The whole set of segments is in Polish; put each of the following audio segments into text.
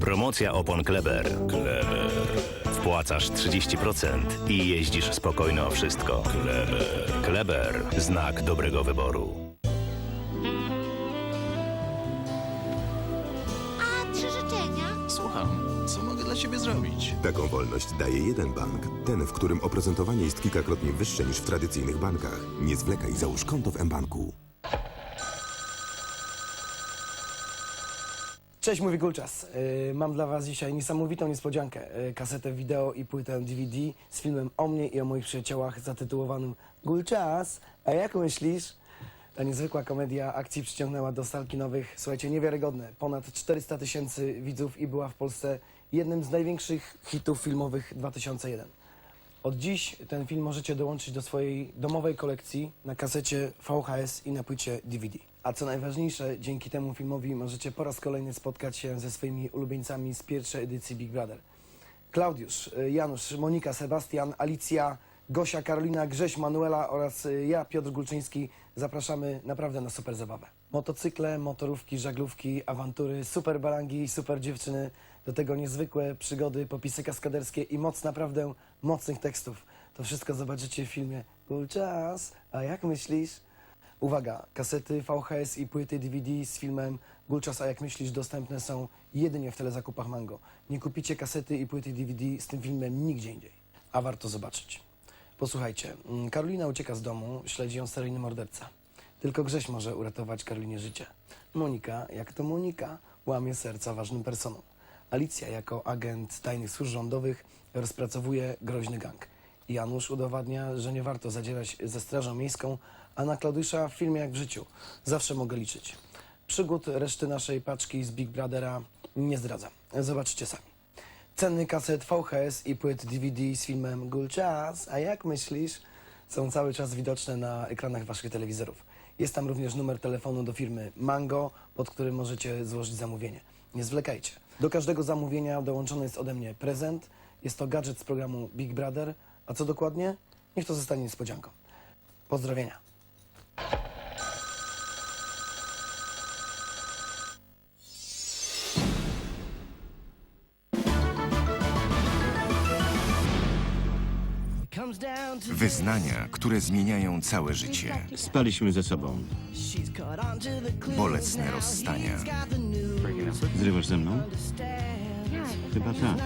Promocja opon Kleber. Kleber. Wpłacasz 30% i jeździsz spokojno o wszystko. Kleber. Kleber. Znak dobrego wyboru. A trzy życzenia? Słucham, co mogę dla ciebie zrobić? Taką wolność daje jeden bank. Ten, w którym oprocentowanie jest kilkakrotnie wyższe niż w tradycyjnych bankach. Nie zwlekaj, załóż konto w mBanku. Cześć, mówi Gulczas. Yy, mam dla Was dzisiaj niesamowitą niespodziankę. Yy, kasetę wideo i płytę DVD z filmem o mnie i o moich przyjaciołach zatytułowanym Gulczas. A jak myślisz? Ta niezwykła komedia akcji przyciągnęła do sal kinowych, słuchajcie, niewiarygodne. Ponad 400 tysięcy widzów i była w Polsce jednym z największych hitów filmowych 2001. Od dziś ten film możecie dołączyć do swojej domowej kolekcji na kasecie VHS i na płycie DVD. A co najważniejsze, dzięki temu filmowi możecie po raz kolejny spotkać się ze swoimi ulubieńcami z pierwszej edycji Big Brother. Klaudiusz, Janusz, Monika, Sebastian, Alicja, Gosia, Karolina, Grześ, Manuela oraz y, ja, Piotr Gulczyński zapraszamy naprawdę na super zabawę. Motocykle, motorówki, żaglówki, awantury, super barangi, super dziewczyny, do tego niezwykłe przygody, popisy kaskaderskie i moc naprawdę mocnych tekstów. To wszystko zobaczycie w filmie Gulczas. A jak myślisz? Uwaga, kasety VHS i płyty DVD z filmem Gulczas, a jak myślisz, dostępne są jedynie w telezakupach Mango. Nie kupicie kasety i płyty DVD z tym filmem nigdzie indziej, a warto zobaczyć. Posłuchajcie, mm, Karolina ucieka z domu, śledzi ją seryjny morderca. Tylko Grześ może uratować Karolinie życie. Monika, jak to Monika, łamie serca ważnym personom. Alicja, jako agent tajnych służb rządowych, rozpracowuje groźny gang. Janusz udowadnia, że nie warto zadzierać ze Strażą Miejską, a na Klaudysza w filmie jak w życiu. Zawsze mogę liczyć. Przygód reszty naszej paczki z Big Brothera nie zdradzam. Zobaczycie sami. Ceny kaset VHS i płyt DVD z filmem Gulczas, a jak myślisz, są cały czas widoczne na ekranach waszych telewizorów. Jest tam również numer telefonu do firmy Mango, pod którym możecie złożyć zamówienie. Nie zwlekajcie. Do każdego zamówienia dołączony jest ode mnie prezent. Jest to gadżet z programu Big Brother. A co dokładnie? Niech to zostanie niespodzianką. Pozdrowienia. Wyznania, które zmieniają całe życie. Spaliśmy ze sobą. Bolesne rozstania. Zrywasz ze mną? Chyba tak.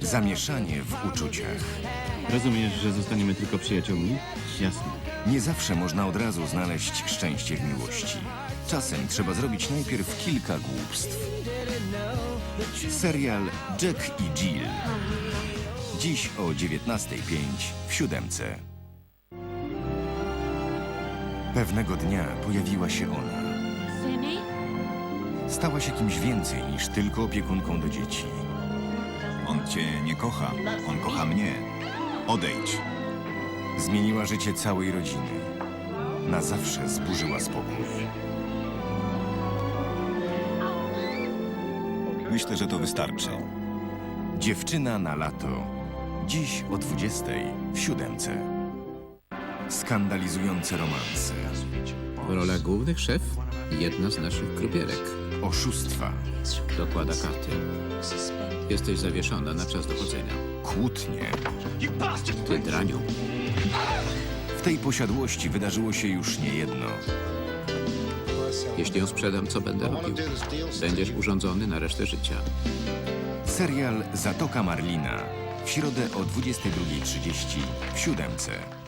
Zamieszanie w uczuciach. Rozumiesz, że zostaniemy tylko przyjaciółmi? Jasne. Nie zawsze można od razu znaleźć szczęście w miłości. Czasem trzeba zrobić najpierw kilka głupstw. Serial Jack i Jill. Dziś o 19.05 w siódemce. Pewnego dnia pojawiła się ona. Stała się kimś więcej niż tylko opiekunką do dzieci. On cię nie kocha, on kocha mnie. Odejdź. Zmieniła życie całej rodziny. Na zawsze zburzyła spokój. Myślę, że to wystarczy. Dziewczyna na lato. Dziś o 20 w siódemce. Skandalizujące romanse, W rolach głównych szef jedna z naszych krupierek. oszustwa, Dokłada karty. Jesteś zawieszona na czas dochodzenia. kłótnie. Ty draniu. W tej posiadłości wydarzyło się już niejedno. Jeśli ją sprzedam, co będę robił? Będziesz urządzony na resztę życia. Serial Zatoka Marlina. W środę o 22.30 w siódemce.